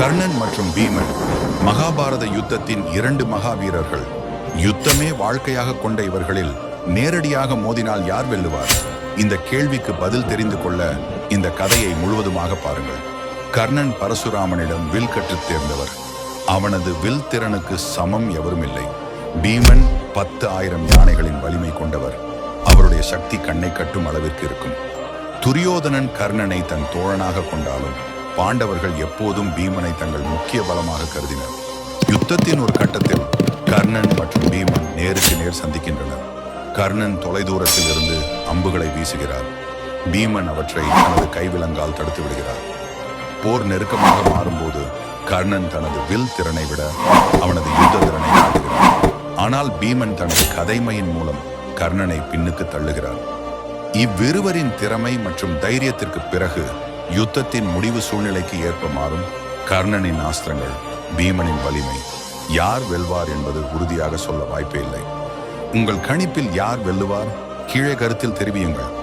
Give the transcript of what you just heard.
கர்ணன் மற்றும் பீமன் மகாபாரத யுத்தத்தின் இரண்டு மகாவீரர்கள். யுத்தமே வாழ்க்கையாக கொண்ட இவர்களில் நேரடியாக மோதினால் யார் வெல்லுவார்? இந்த கேள்விக்கு பதில் தெரிந்து கொள்ள இந்த கதையை முழுவதுமாக பாருங்கள். கர்ணன் பரசுராமனிடம் வில் கற்றுத் தேர்ந்தவர். அவனது வில் திறனுக்கு சமம் எவரும் இல்லை பீமன் பத்து ஆயிரம் யானைகளின் வலிமை கொண்டவர். அவருடைய சக்தி கண்ணை கட்டும் அளவிற்கு இருக்கும். துரியோதனன் கர்ணனை தன் தோழனாக கொண்டாலும் பாண்டவர்கள் எப்போதும் பீமனை தங்கள் முக்கிய பலமாக கருதினர். யுத்தத்தின் ஒரு கட்டத்தில் கர்ணன் மற்றும் பீமன் நேருக்கு நேர் சந்திக்கின்றனர். கர்ணன் தொலைதூரத்தில் இருந்து அம்புகளை வீசுகிறார். பீமன் அவற்றை தனது கைவிலங்கால் தடுத்து விடுகிறார். போர் நெருக்கமாக மாறும்போது கர்ணன் தனது வில் திறனை விட அவனது யுத்த திறனை காட்டுகிறார். ஆனால் பீமன் தனது கதைமையின் மூலம் கர்ணனை பின்னுக்கு தள்ளுகிறார். இவ்விருவரின் திறமை மற்றும் தைரியத்திற்கு பிறகு யுத்தத்தின் முடிவு சூழ்நிலைக்கு ஏற்ப மாறும் கர்ணனின் ஆஸ்திரங்கள் பீமனின் வலிமை. யார் வெல்வார் என்பது உறுதியாக சொல்ல வாய்ப்பே இல்லை. உங்கள் கணிப்பில் யார் வெல்லுவார்? கீழே கருத்தில் தெரிவியுங்கள்.